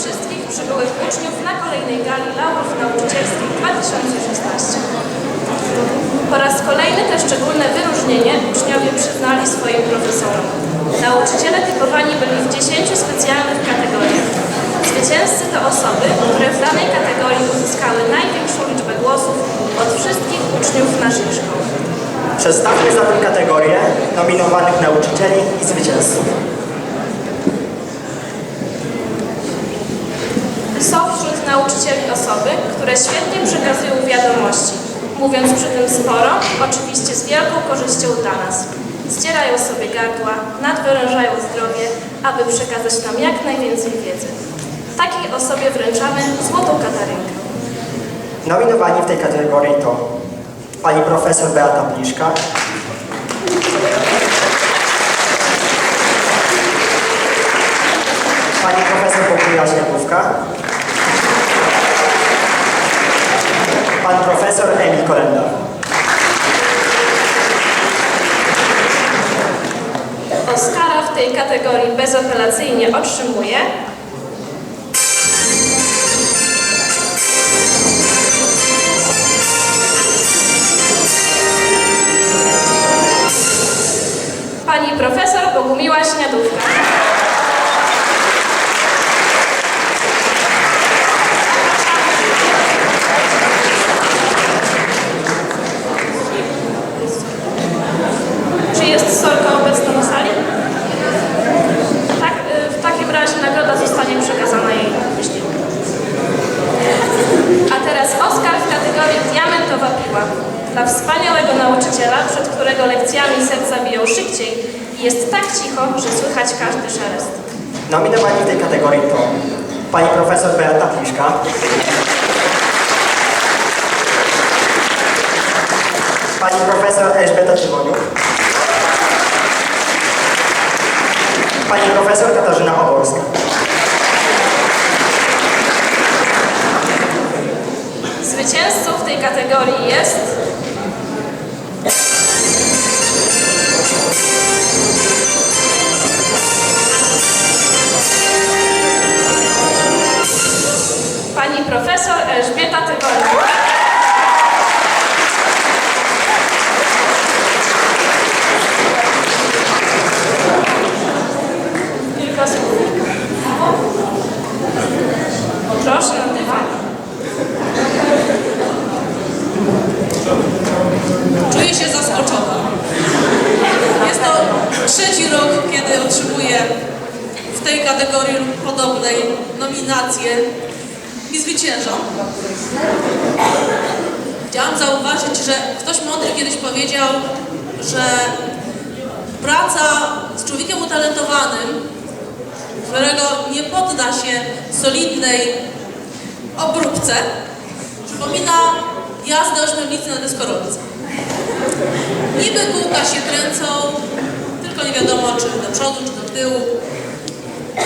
wszystkich przybyłych uczniów na kolejnej gali laurów nauczycielskich 2016. Po raz kolejny te szczególne wyróżnienie uczniowie przyznali swoim profesorom. Nauczyciele typowani byli w 10 specjalnych kategoriach. Zwycięzcy to osoby, które w danej kategorii uzyskały największą liczbę głosów od wszystkich uczniów naszej szkoły. Przedstawmy zatem kategorię nominowanych nauczycieli i zwycięzców. Są wśród nauczycieli osoby, które świetnie przekazują wiadomości, mówiąc przy tym sporo, oczywiście z wielką korzyścią dla nas. Zdzierają sobie gardła, nadwyrężają zdrowie, aby przekazać nam jak najwięcej wiedzy. Takiej osobie wręczamy złotą katarynkę. Nominowani w tej kategorii to pani profesor Beata Pliszka, pani profesor Bogumiła Śniegówka, pan profesor Emil Kolenda. Oscara w tej kategorii bezapelacyjnie otrzymuje pani profesor Bogumiła Śniadówka. Czy jest Sorka obecna na sali? Tak, y, w takim razie nagroda zostanie przekazana jej później. A teraz Oskar w kategorii Diamentowa Piła. Dla wspaniałego nauczyciela, przed którego lekcjami serca biją szybciej i jest tak cicho, że słychać każdy szelest. Nominowani w tej kategorii to pani profesor Beata Pliszka, pani profesor Elżbieta Czywoniuk, pani profesor Katarzyna Oborska. Zwycięzcą w tej kategorii jest... 같은 걸. Utalentowanym, którego nie podda się solidnej obróbce, przypomina jazdę ośmiornicy na deskorolce. Niby kółka się kręcą, tylko nie wiadomo czy do przodu, czy do tyłu,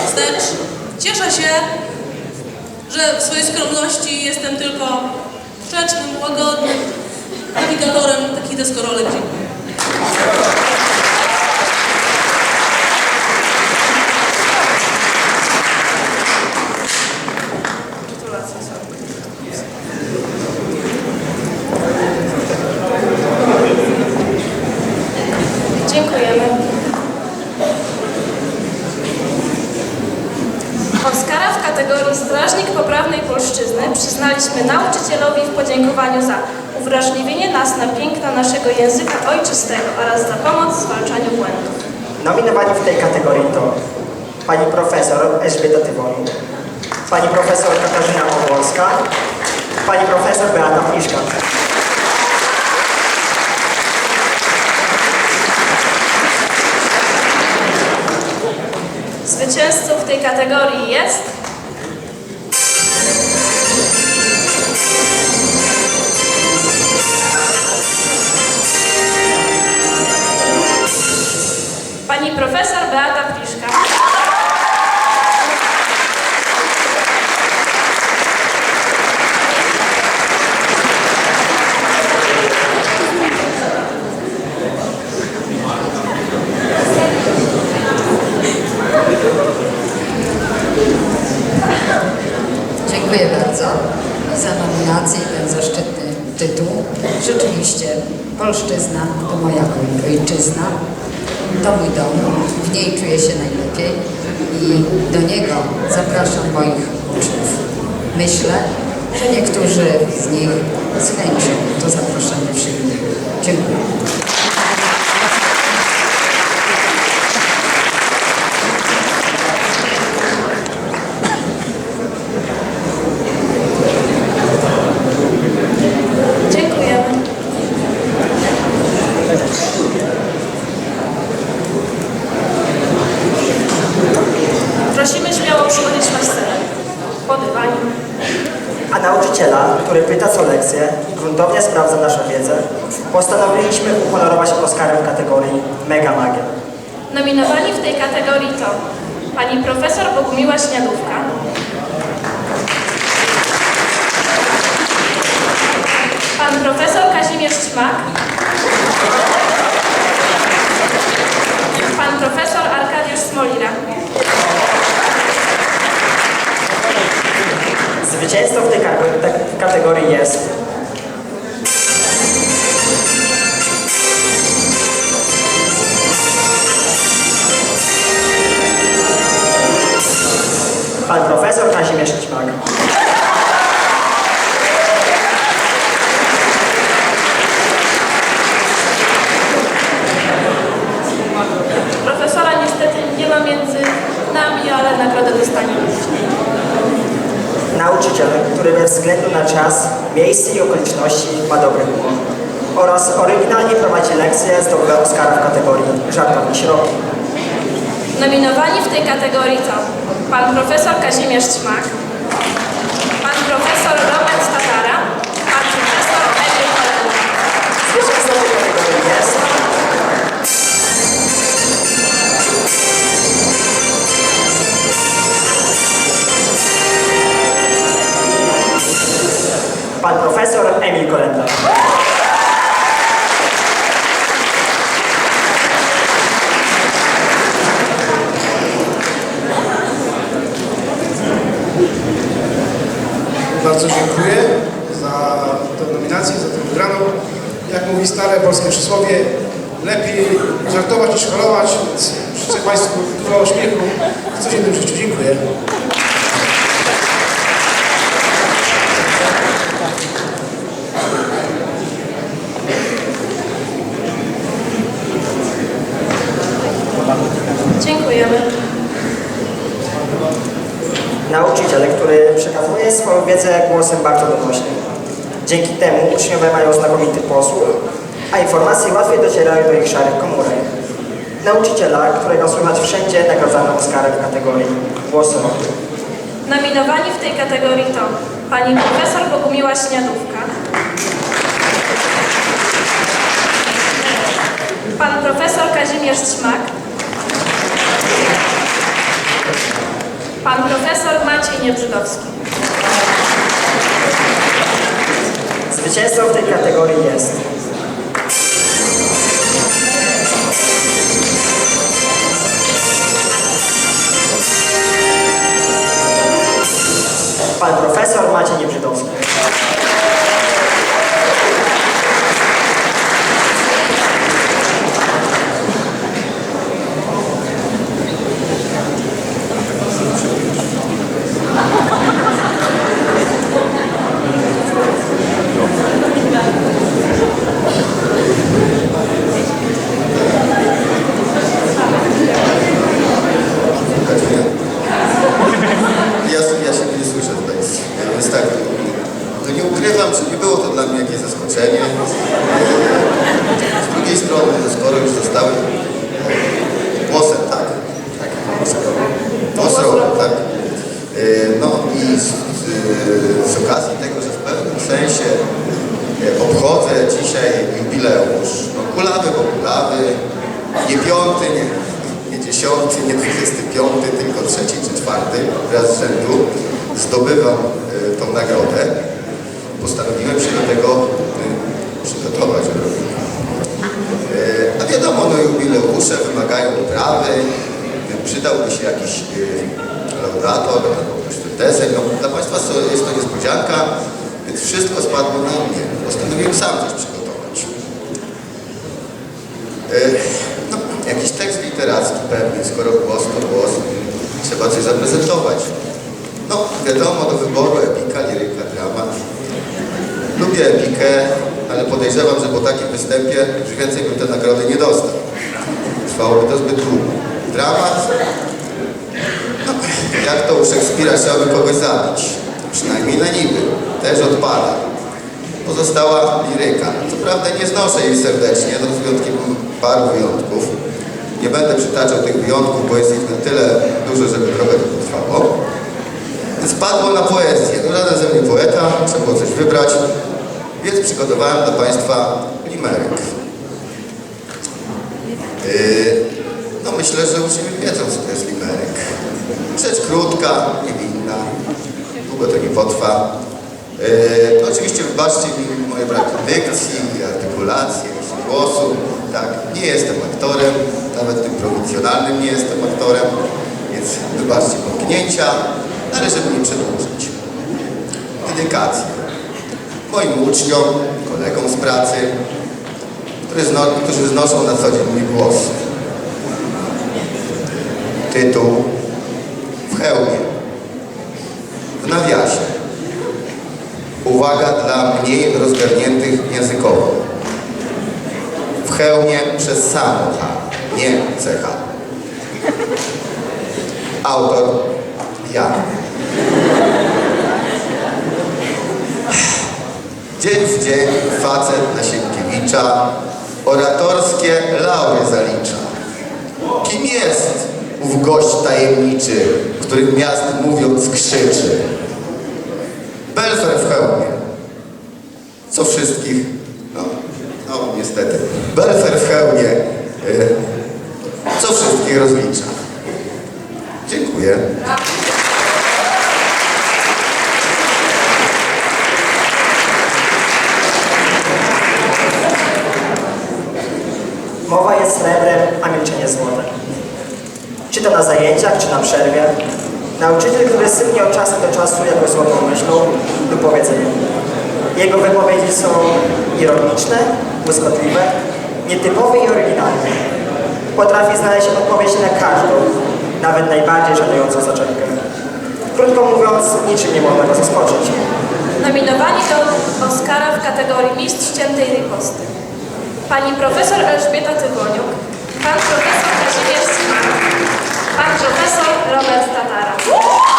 wstecz. Cieszę się, że w swojej skromności jestem tylko grzecznym, łagodnym nawigatorem takich deskorolek. Dziękuję. Podziękowaniu za uwrażliwienie nas na piękno naszego języka ojczystego oraz za pomoc w zwalczaniu błędów. Nominowani w tej kategorii to pani profesor Elżbieta Tywoniuk, pani profesor Katarzyna Oborska, pani profesor Beata Pliszka. Zwycięzcą w tej kategorii jest profesor Beata Pliszka. Dziękuję bardzo za nominację i ten zaszczytny tytuł. Rzeczywiście, polszczyzna to moja ojczyzna to mój dom, w niej czuję się najlepiej i do niego zapraszam moich uczniów. Myślę, że niektórzy z nich z chęcią to zaproszenie przyjmą. Dziękuję. A nauczyciela, który pyta co lekcję i gruntownie sprawdza naszą wiedzę, postanowiliśmy uhonorować Oscarem kategorii Mega Magia. Nominowani w tej kategorii to pani profesor Bogumiła Śniadówka, pan profesor Kazimierz Ćmak, pan profesor Arkadiusz Smolira. Zwycięzcą w tej te- kategorii jest pan profesor Kazimierz Ćmak. Profesora niestety nie ma między nami, ale nagrodę dostanie później. Nauczyciel, który bez względu na czas, miejsce i okoliczności ma dobry humor. Oraz oryginalnie prowadzi lekcje zdobywa Oscara w kategorii Żartowni Środki. Nominowani w tej kategorii to pan profesor Kazimierz Ćmak, Dzięki temu uczniowie mają znakomity posłuch, a informacje łatwiej docierają do ich szarych komórek. Nauczyciela, którego słychać wszędzie nagradzano Oscarem w kategorii głosowy. Nominowani w tej kategorii to pani profesor Bogumiła Śniadówka, pan profesor Kazimierz Ćmak, pan profesor Maciej Niebrzydowski. Zwycięzcą w tej kategorii jest pan profesor Maciej Niebrzydowski. wraz z rzędu zdobywam e, tą nagrodę, postanowiłem się do tego e, przygotować. E, a wiadomo, no jubileusze wymagają uprawy, przydałby się jakiś laudator albo ktoś No, dla Państwa jest to niespodzianka, więc wszystko spadło na mnie. Postanowiłem sam coś przygotować. No, jakiś tekst literacki pewnie, skoro głos to głos trzeba coś zaprezentować. No, wiadomo, do wyboru epika, liryka, dramat. Lubię epikę, ale podejrzewam, że po takim występie już więcej bym te nagrody nie dostał. Trwałoby to zbyt długo. Dramat? No, jak to u Szekspira trzeba by kogoś zabić. Przynajmniej na niby. Też odpada. Pozostała liryka. Co prawda nie znoszę jej serdecznie, no z wyjątkiem paru wyjątków. Nie będę przytaczał tych wyjątków, bo jest ich na tyle dużo, żeby trochę to potrwało. Więc padło na poezję. No żaden ze mnie poeta, trzeba było coś wybrać. Więc przygotowałem dla Państwa limeryk. Yy, no myślę, że uczniowie wiedzą, co to jest limeryk. Rzecz krótka, niewinna, długo to nie potrwa. Yy, oczywiście wybaczcie mi moje braki dykcji, artykulacji, głosu. Tak, nie jestem aktorem, nawet tym prowincjonalnym nie jestem aktorem, więc wybaczcie potknięcia, ale żeby nie przedłużyć. Dedykacja. Moim uczniom, kolegom z pracy, którzy znoszą na co dzień mój głos. Tytuł w hełmie. W nawiasie. Uwaga dla mniej rozgarniętych językowo. W hełmie przez samo H, nie CH. Autor ja. Dzień w dzień facet na Sienkiewicza oratorskie laury zalicza. Kim jest ów gość tajemniczy, który miast mówiąc krzyczy? Belfer w hełmie. Co wszystkich, niestety, Belfer w hełmie, y, co wszystkich rozlicza. Dziękuję. Mowa jest srebrem, a milczenie złotem. Czy to na zajęciach, czy na przerwie, nauczyciel, który sygnie od czasu do czasu jakąś złotą myślą lub powiedzeniem. Jego wypowiedzi są ironiczne, błyskotliwe, nietypowe i oryginalne. Potrafi znaleźć odpowiedź na każdą, nawet najbardziej żenującą zaczepkę. Krótko mówiąc, niczym nie można go zaskoczyć. Nominowani do Oscara w kategorii Mistrz Ciętej Riposty. Pani profesor Elżbieta Tywoniuk, pan profesor Kazimierz pan profesor Robert Tatara.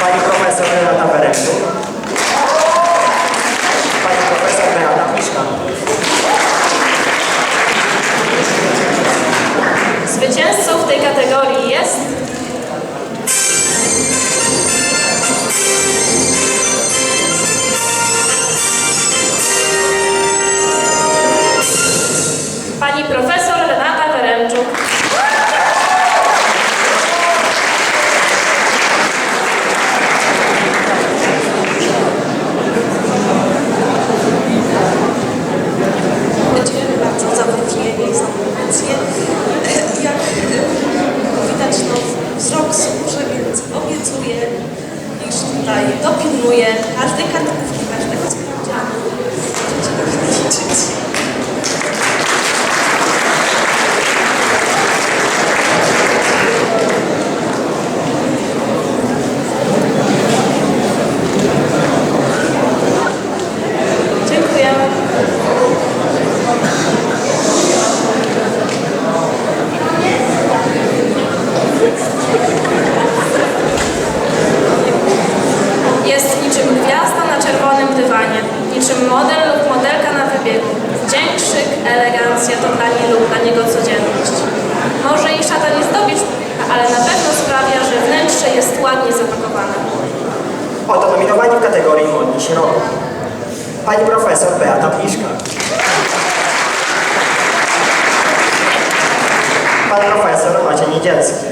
Pani profesor Renata Beremczuk, pani profesor Beata Miszka. Zwycięzcą w tej kategorii jest Beata Pliszka. Pan profesor Maciej Niedzielski.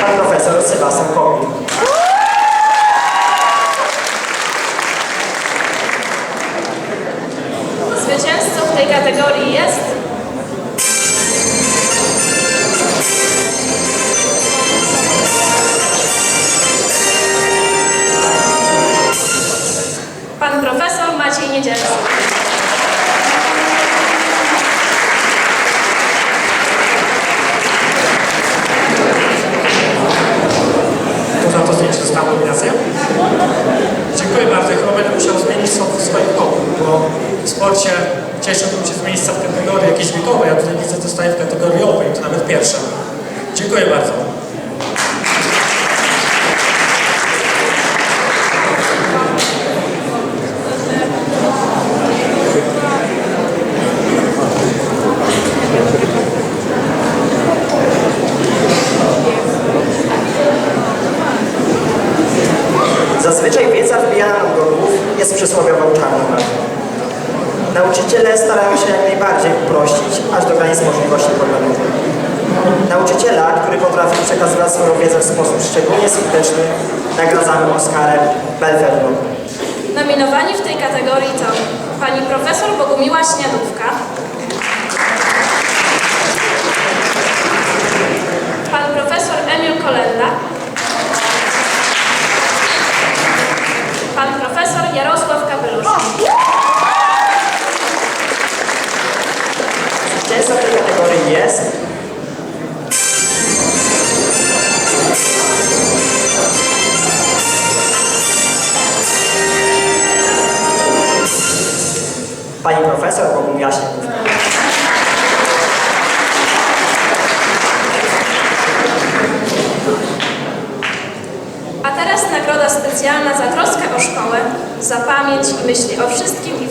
Pan profesor Sebastian Kobil. Zwycięzcą w tej kategorii jest Niedzielski. To za to zdjęcie została nominacja? Dziękuję bardzo. Chyba będę musiał zmienić swo- swoje pokój, bo w sporcie cieszyłbym się z miejsca w kategorii jakiejś wiekowej, a tutaj widzę, dostaję w kategorii owej, to nawet pierwsza. Dziękuję bardzo.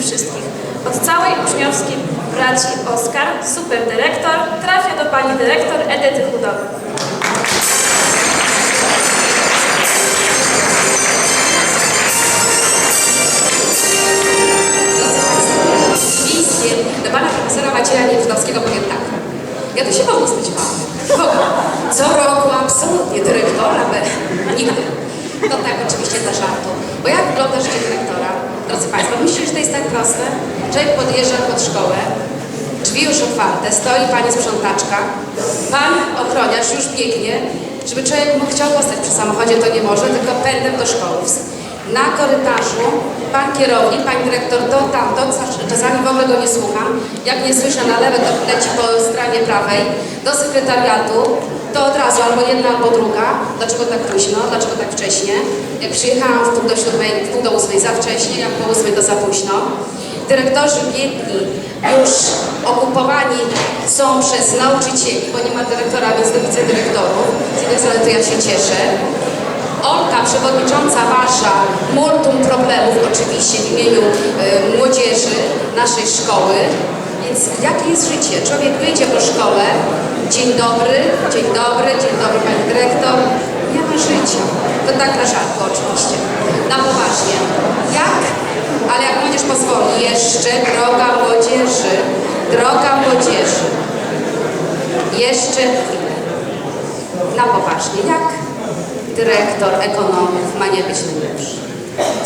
Wszystkich. Od całej uczniowskiej braci Oskar, superdyrektor, trafia do pani dyrektor Edyty Chudowy. Do pana profesora Macieja Niewiadowskiego powiem tak. Ja tu się w ogóle spodziewałam. Co roku absolutnie dyrektora, be, nigdy. No tak, oczywiście dla żartu. Bo jak życie dyrektora? Drodzy Państwo, myślicie, że to jest tak proste? Człowiek podjeżdża pod szkołę, drzwi już otwarte, stoi pani sprzątaczka, pan ochroniarz już biegnie, żeby człowiek mógł chciał zostać przy samochodzie, to nie może, tylko pędem do szkoły. Na korytarzu pan kierownik, pani dyrektor to tamto, czasami w ogóle go nie słucham. Jak nie słyszę na lewe, to leci po stronie prawej do sekretariatu, to od razu albo jedna, albo druga. Dlaczego tak późno? Dlaczego tak wcześnie? Jak przyjechałam w pół do siódmej, w pół do ósmej za wcześnie, jak po ósmej to za późno. Dyrektorzy biedni, już okupowani są przez nauczycieli, bo nie ma dyrektora, więc do wicedyrektorów. Z jednej strony to ja się cieszę. Olka, przewodnicząca wasza, multum problemów oczywiście w imieniu y, młodzieży naszej szkoły. Więc jakie jest życie? Człowiek wyjdzie po szkole, dzień dobry, dzień dobry, dzień dobry pani dyrektor. Nie ma życia. To tak na żartu oczywiście. Na poważnie. Jak? Ale jak młodzież pozwoli, jeszcze droga młodzieży, droga młodzieży. Jeszcze. Na poważnie. Jak dyrektor ekonomów ma nie być najlepszy?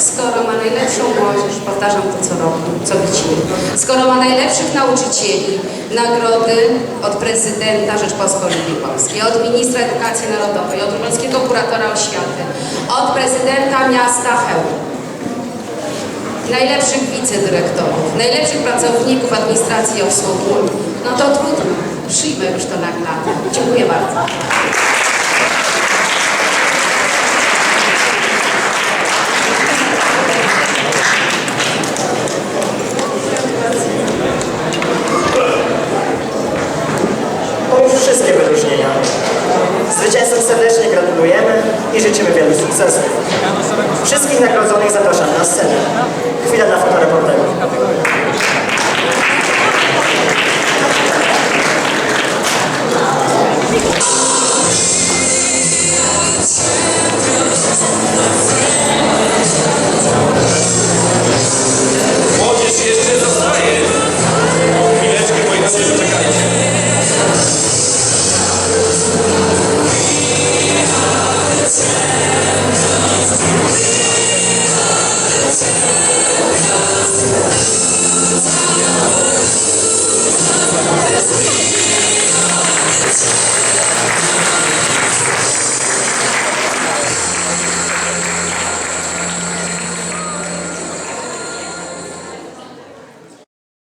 Skoro ma najlepszą młodzież, powtarzam to co roku, co widzimy, skoro ma najlepszych nauczycieli, nagrody od prezydenta Rzeczpospolitej Polskiej, od ministra edukacji narodowej, od polskiego kuratora oświaty, od prezydenta miasta Chełm, najlepszych wicedyrektorów, najlepszych pracowników administracji i obsługi, no to trudno, przyjmę już to nagrodę. Dziękuję bardzo. Wszystkich nagrodzonych zapraszam na scenę. Chwila dla fotoreporterów. Thank